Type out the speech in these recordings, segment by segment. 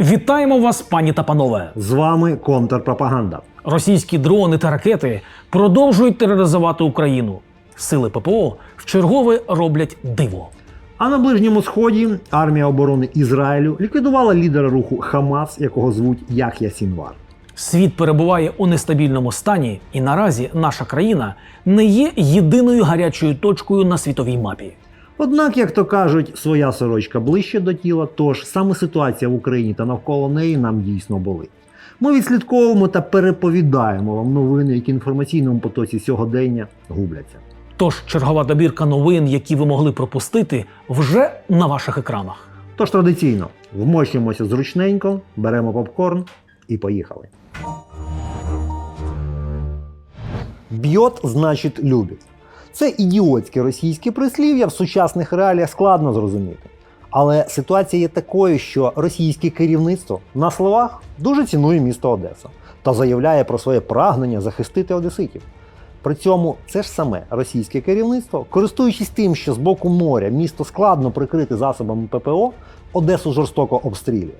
Вітаємо вас, пані та панове! З вами контрпропаганда. Російські дрони та ракети продовжують тероризувати Україну. Сили ППО в чергове роблять диво. А на ближньому сході армія оборони Ізраїлю ліквідувала лідера руху Хамас, якого звуть Яхя Сінвар. Світ перебуває у нестабільному стані, і наразі наша країна не є єдиною гарячою точкою на світовій мапі. Однак, як то кажуть, своя сорочка ближче до тіла, тож саме ситуація в Україні та навколо неї нам дійсно болить. Ми відслідковуємо та переповідаємо вам новини, які в інформаційному потоці сьогодення губляться. Тож чергова добірка новин, які ви могли пропустити, вже на ваших екранах. Тож традиційно вмощуємося зручненько, беремо попкорн і поїхали. Б'єт значить любить. Це ідіотське російське прислів'я в сучасних реаліях складно зрозуміти. Але ситуація є такою, що російське керівництво на словах дуже цінує місто Одеса та заявляє про своє прагнення захистити одеситів. При цьому це ж саме російське керівництво, користуючись тим, що з боку моря місто складно прикрити засобами ППО, Одесу жорстоко обстрілює.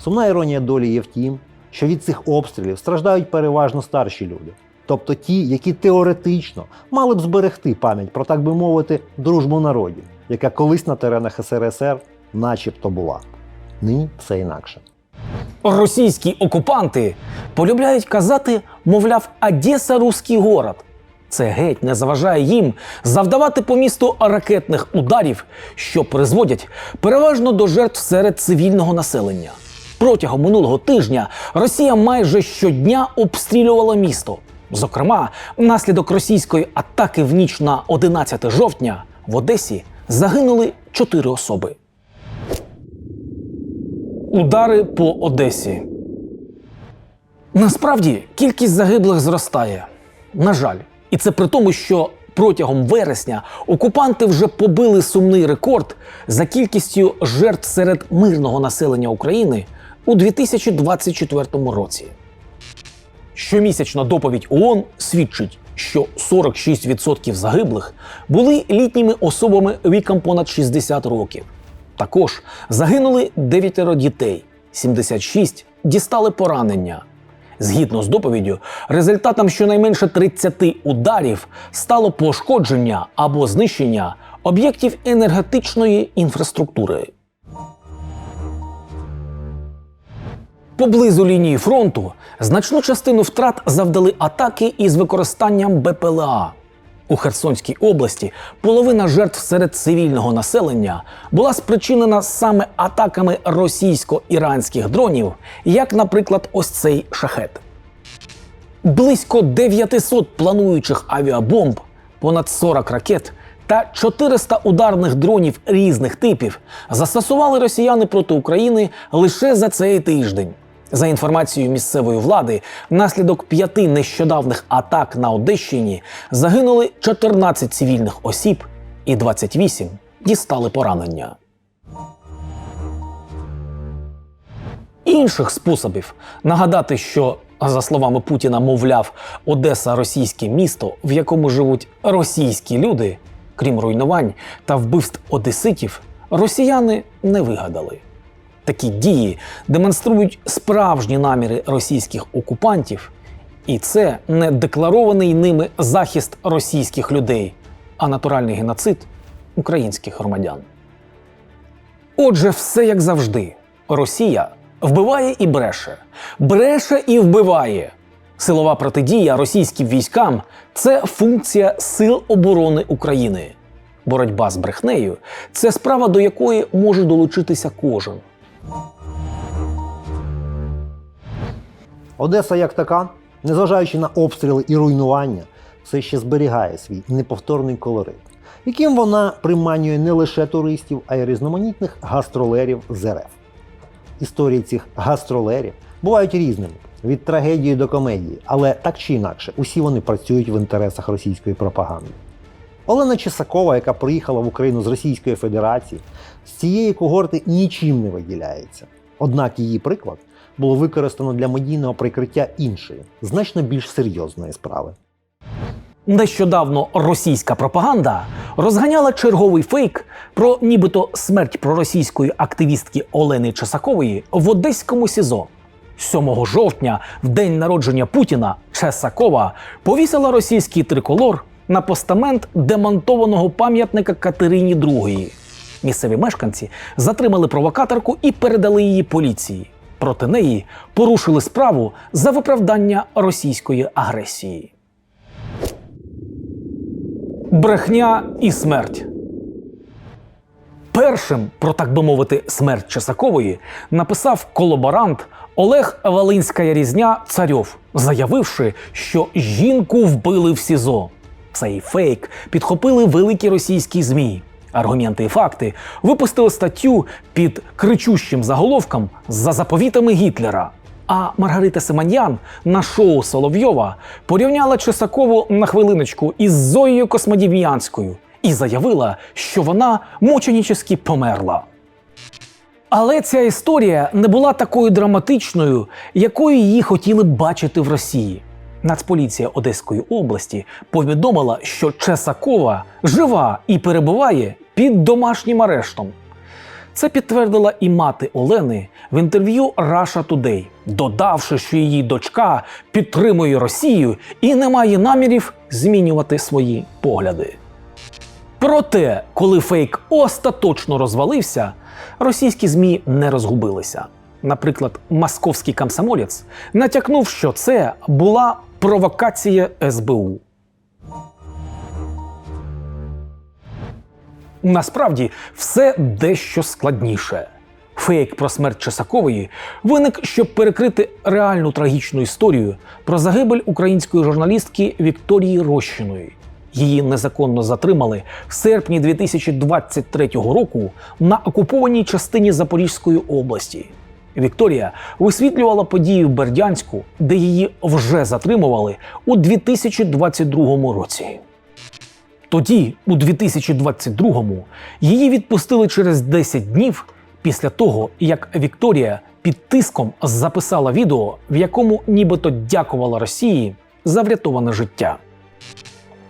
Сумна іронія долі є в тім, що від цих обстрілів страждають переважно старші люди, тобто ті, які теоретично мали б зберегти пам'ять про, так би мовити, дружбу народів, яка колись на теренах СРСР начебто була. Нині все інакше. Російські окупанти полюбляють казати, мовляв, Одеса руський город. Це геть не заважає їм завдавати по місту ракетних ударів, що призводять переважно до жертв серед цивільного населення. Протягом минулого тижня Росія майже щодня обстрілювала місто. Зокрема, внаслідок російської атаки в ніч на 11 жовтня в Одесі загинули 4 особи. Удари по Одесі. Насправді кількість загиблих зростає. На жаль, і це при тому, що протягом вересня окупанти вже побили сумний рекорд за кількістю жертв серед мирного населення України у 2024 році. Щомісячна доповідь ООН свідчить, що 46% загиблих були літніми особами віком понад 60 років. Також загинули дев'ятеро дітей, 76 дістали поранення. Згідно з доповіддю, результатом щонайменше 30 ударів стало пошкодження або знищення об'єктів енергетичної інфраструктури. Поблизу лінії фронту значну частину втрат завдали атаки із використанням БПЛА. У Херсонській області половина жертв серед цивільного населення була спричинена саме атаками російсько-іранських дронів, як, наприклад, ось цей шахет. Близько 900 плануючих авіабомб, понад 40 ракет та 400 ударних дронів різних типів застосували росіяни проти України лише за цей тиждень. За інформацією місцевої влади, внаслідок п'яти нещодавних атак на Одещині загинули 14 цивільних осіб і 28 дістали поранення. Інших способів нагадати, що за словами Путіна, мовляв, Одеса російське місто, в якому живуть російські люди, крім руйнувань та вбивств одеситів, росіяни не вигадали. Такі дії демонструють справжні наміри російських окупантів, і це не декларований ними захист російських людей, а натуральний геноцид українських громадян. Отже, все як завжди. Росія вбиває і бреше, бреше і вбиває. Силова протидія російським військам це функція Сил оборони України. Боротьба з брехнею це справа, до якої може долучитися кожен. Одеса як така, незважаючи на обстріли і руйнування, все ще зберігає свій неповторний колорит, яким вона приманює не лише туристів, а й різноманітних гастролерів з РФ. Історії цих гастролерів бувають різними від трагедії до комедії, але так чи інакше, усі вони працюють в інтересах російської пропаганди. Олена Чесакова, яка приїхала в Україну з Російської Федерації, з цієї когорти нічим не виділяється. Однак її приклад було використано для медійного прикриття іншої, значно більш серйозної справи. Нещодавно російська пропаганда розганяла черговий фейк про нібито смерть проросійської активістки Олени Чесакової в Одеському СІЗО. 7 жовтня, в день народження Путіна, Чесакова повісила російський триколор на постамент демонтованого пам'ятника Катерині II. Місцеві мешканці затримали провокаторку і передали її поліції. Проти неї порушили справу за виправдання російської агресії. Брехня і смерть. Першим про так би мовити смерть Чесакової написав колаборант Олег Волинська різня Царьов, заявивши, що жінку вбили в СІЗО. Цей фейк підхопили великі російські змі. Аргументи і факти випустили статтю під кричущим заголовком за заповітами Гітлера. А Маргарита Семен'ян на шоу Соловйова порівняла Чесакову на хвилиночку із Зоєю Космодів'янською і заявила, що вона мученічески померла. Але ця історія не була такою драматичною, якою її хотіли бачити в Росії. Нацполіція Одеської області повідомила, що Чесакова жива і перебуває під домашнім арештом. Це підтвердила і мати Олени в інтерв'ю Russia Today, додавши, що її дочка підтримує Росію і не має намірів змінювати свої погляди. Проте, коли фейк остаточно розвалився, російські ЗМІ не розгубилися. Наприклад, московський комсомолець натякнув, що це була провокація СБУ. Насправді все дещо складніше. Фейк про смерть Чесакової виник, щоб перекрити реальну трагічну історію про загибель української журналістки Вікторії Рощиної. Її незаконно затримали в серпні 2023 року на окупованій частині Запорізької області. Вікторія висвітлювала події в Бердянську, де її вже затримували у 2022 році. Тоді, у 2022-му, її відпустили через 10 днів після того, як Вікторія під тиском записала відео, в якому нібито дякувала Росії за врятоване життя.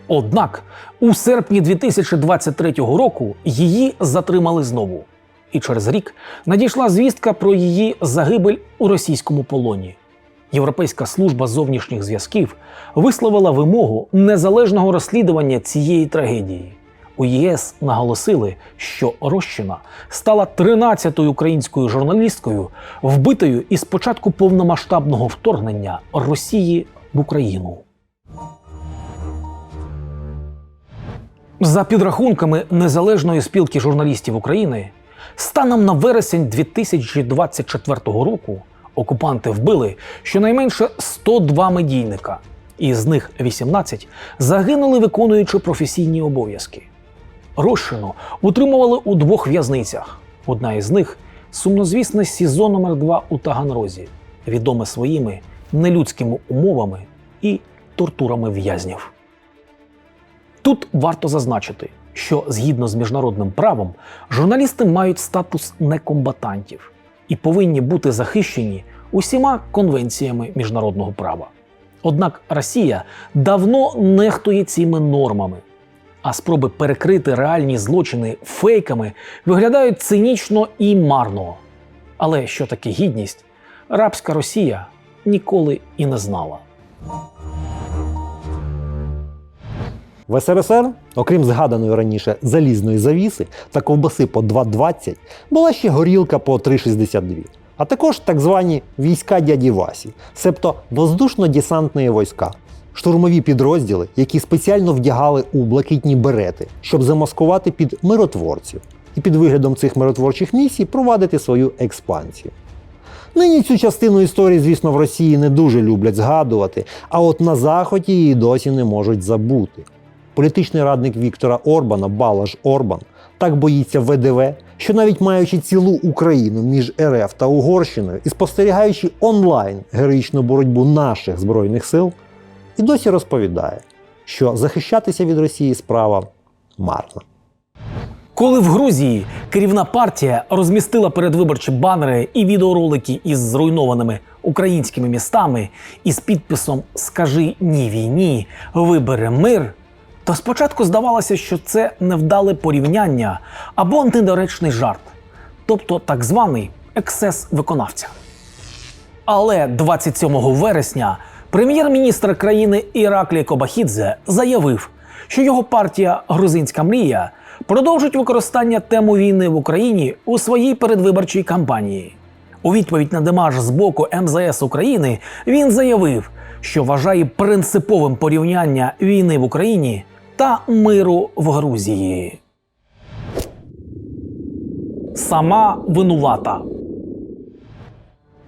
Однак у серпні 2023 року її затримали знову. І через рік надійшла звістка про її загибель у російському полоні. Європейська служба зовнішніх зв'язків висловила вимогу незалежного розслідування цієї трагедії. У ЄС наголосили, що Рощина стала 13-ю українською журналісткою, вбитою із початку повномасштабного вторгнення Росії в Україну. За підрахунками Незалежної спілки журналістів України, станом на вересень 2024 року окупанти вбили щонайменше 102 медійника, і з них 18 загинули, виконуючи професійні обов'язки. Рощину утримували у двох в'язницях. Одна із них сумнозвісне СІЗО номер 2 у Таганрозі, відоме своїми нелюдськими умовами і тортурами в'язнів. Тут варто зазначити, що згідно з міжнародним правом журналісти мають статус некомбатантів і повинні бути захищені усіма конвенціями міжнародного права. Однак Росія давно нехтує цими нормами, а спроби перекрити реальні злочини фейками виглядають цинічно і марно. Але що таке гідність, рабська Росія ніколи і не знала. В СРСР, окрім згаданої раніше залізної завіси та ковбаси по 2,20, була ще горілка по 3,62, а також так звані війська дяді Васі, себто воздушно-десантні війська, штурмові підрозділи, які спеціально вдягали у блакитні берети, щоб замаскувати під миротворців, і під виглядом цих миротворчих місій провадити свою експансію. Нині цю частину історії, звісно, в Росії не дуже люблять згадувати, а от на Заході її досі не можуть забути. Політичний радник Віктора Орбана Балаш Орбан так боїться ВДВ, що навіть маючи цілу Україну між РФ та Угорщиною і спостерігаючи онлайн героїчну боротьбу наших збройних сил, і досі розповідає, що захищатися від Росії справа марна. Коли в Грузії керівна партія розмістила передвиборчі банери і відеоролики із зруйнованими українськими містами із підписом Скажи ні війні, вибери мир, то спочатку здавалося, що це невдале порівняння або недоречний жарт, тобто так званий ексцес виконавця. Але 27 вересня прем'єр-міністр країни Іраклій Кобахідзе заявив, що його партія Грузинська мрія продовжить використання теми війни в Україні у своїй передвиборчій кампанії. У відповідь на демарш з боку МЗС України він заявив, що вважає принциповим порівняння війни в Україні та миру в Грузії. Сама винувата.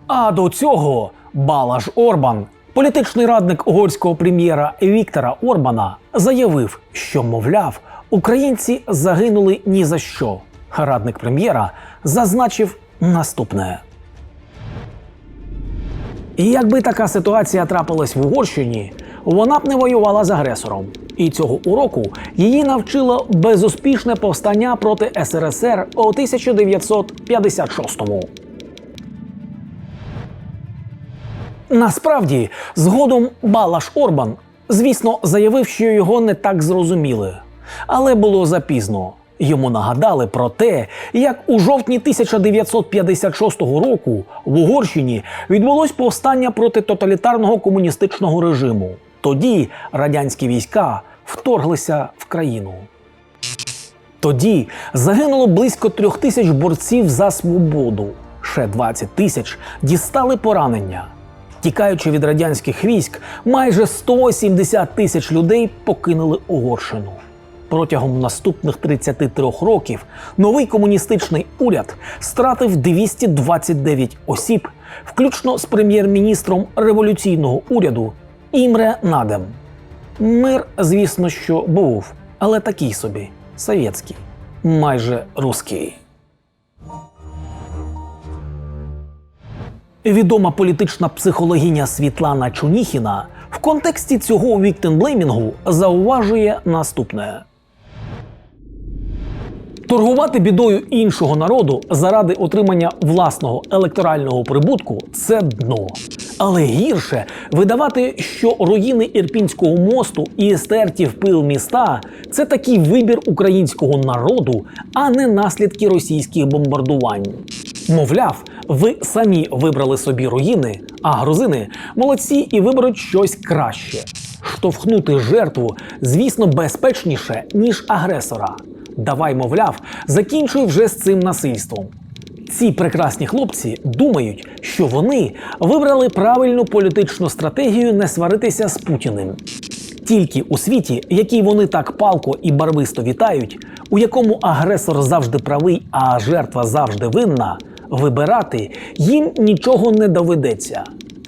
А до цього Балаш Орбан, політичний радник угорського прем'єра Віктора Орбана, заявив, що, мовляв, українці загинули ні за що. Радник прем'єра зазначив наступне. І якби така ситуація трапилась в Угорщині, вона б не воювала з агресором. І цього уроку її навчило безуспішне повстання проти СРСР у 1956-му. Насправді, згодом Балаш Орбан, звісно, заявив, що його не так зрозуміли. Але було запізно. Йому нагадали про те, як у жовтні 1956 року в Угорщині відбулось повстання проти тоталітарного комуністичного режиму. Тоді радянські війська вторглися в країну. Тоді загинуло близько трьох тисяч борців за свободу. Ще 20 тисяч дістали поранення. Тікаючи від радянських військ, майже 170 тисяч людей покинули Угорщину. Протягом наступних 33 років новий комуністичний уряд стратив 229 осіб, включно з прем'єр-міністром революційного уряду Імре Надем. Мир, звісно, що був, але такий собі совєтський, майже руський. Відома політична психологиня Світлана Чуніхіна в контексті цього віктенблеймінгу зауважує наступне. Торгувати бідою іншого народу заради отримання власного електорального прибутку це дно. Але гірше видавати, що руїни Ірпінського мосту і стертів пил міста це такий вибір українського народу, а не наслідки російських бомбардувань. Мовляв, ви самі вибрали собі руїни, а грузини молодці і виберуть щось краще. Штовхнути жертву, звісно, безпечніше, ніж агресора. Давай, мовляв, закінчуй вже з цим насильством. Ці прекрасні хлопці думають, що вони вибрали правильну політичну стратегію не сваритися з Путіним. Тільки у світі, який вони так палко і барвисто вітають, у якому агресор завжди правий, а жертва завжди винна, вибирати їм нічого не доведеться.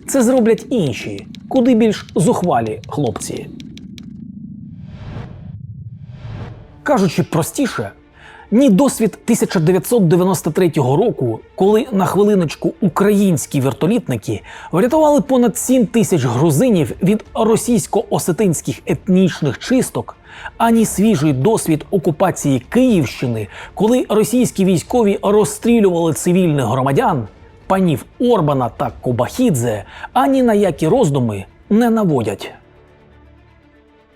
Це зроблять інші, куди більш зухвалі хлопці. Кажучи простіше, ні досвід 1993 року, коли на хвилиночку українські вертолітники врятували понад 7 тисяч грузинів від російсько-осетинських етнічних чисток, ані свіжий досвід окупації Київщини, коли російські військові розстрілювали цивільних громадян, панів Орбана та Кобахідзе ані на які роздуми не наводять.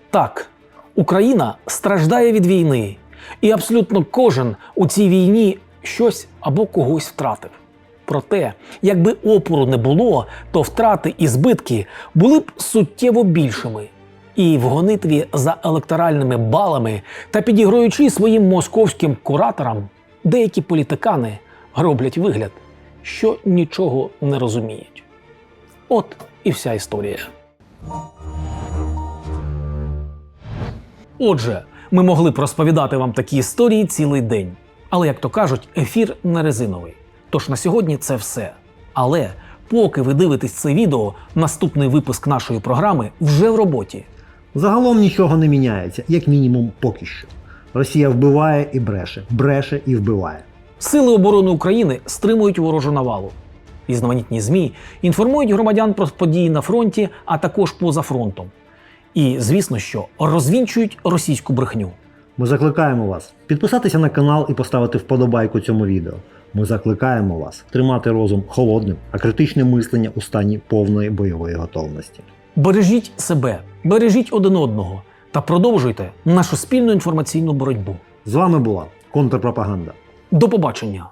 Так, Україна страждає від війни, і абсолютно кожен у цій війні щось або когось втратив. Проте, якби опору не було, то втрати і збитки були б суттєво більшими. І в гонитві за електоральними балами та підігруючи своїм московським кураторам, деякі політикани роблять вигляд, що нічого не розуміють. От і вся історія. Отже, ми могли б розповідати вам такі історії цілий день. Але, як то кажуть, ефір не резиновий. Тож на сьогодні це все. Але поки ви дивитесь це відео, наступний випуск нашої програми вже в роботі. Загалом нічого не міняється, як мінімум поки що. Росія вбиває і бреше, бреше і вбиває. Сили оборони України стримують ворожу навалу. Різноманітні ЗМІ інформують громадян про події на фронті, а також поза фронтом. І, звісно, що розвінчують російську брехню. Ми закликаємо вас підписатися на канал і поставити вподобайку цьому відео. Ми закликаємо вас тримати розум холодним, а критичне мислення у стані повної бойової готовності. Бережіть себе, бережіть один одного та продовжуйте нашу спільну інформаційну боротьбу. З вами була контрпропаганда. До побачення!